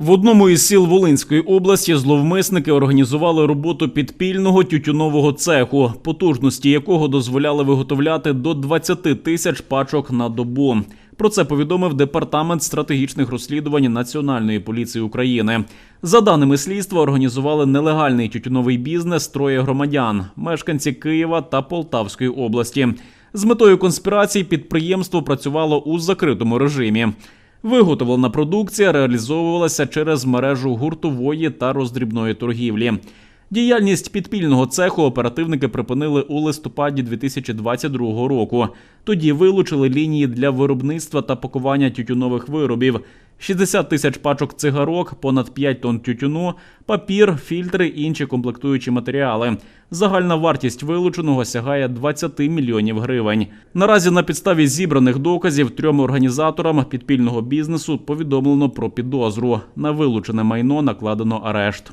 В одному із сіл Волинської області зловмисники організували роботу підпільного тютюнового цеху, потужності якого дозволяли виготовляти до 20 тисяч пачок на добу. Про це повідомив департамент стратегічних розслідувань Національної поліції України. За даними слідства, організували нелегальний тютюновий бізнес троє громадян, мешканці Києва та Полтавської області. З метою конспірації підприємство працювало у закритому режимі. Виготовлена продукція реалізовувалася через мережу гуртової та роздрібної торгівлі. Діяльність підпільного цеху оперативники припинили у листопаді 2022 року. Тоді вилучили лінії для виробництва та пакування тютюнових виробів. 60 тисяч пачок цигарок, понад 5 тонн тютюну, папір, фільтри і інші комплектуючі матеріали. Загальна вартість вилученого сягає 20 мільйонів гривень. Наразі на підставі зібраних доказів трьом організаторам підпільного бізнесу повідомлено про підозру. На вилучене майно накладено арешт.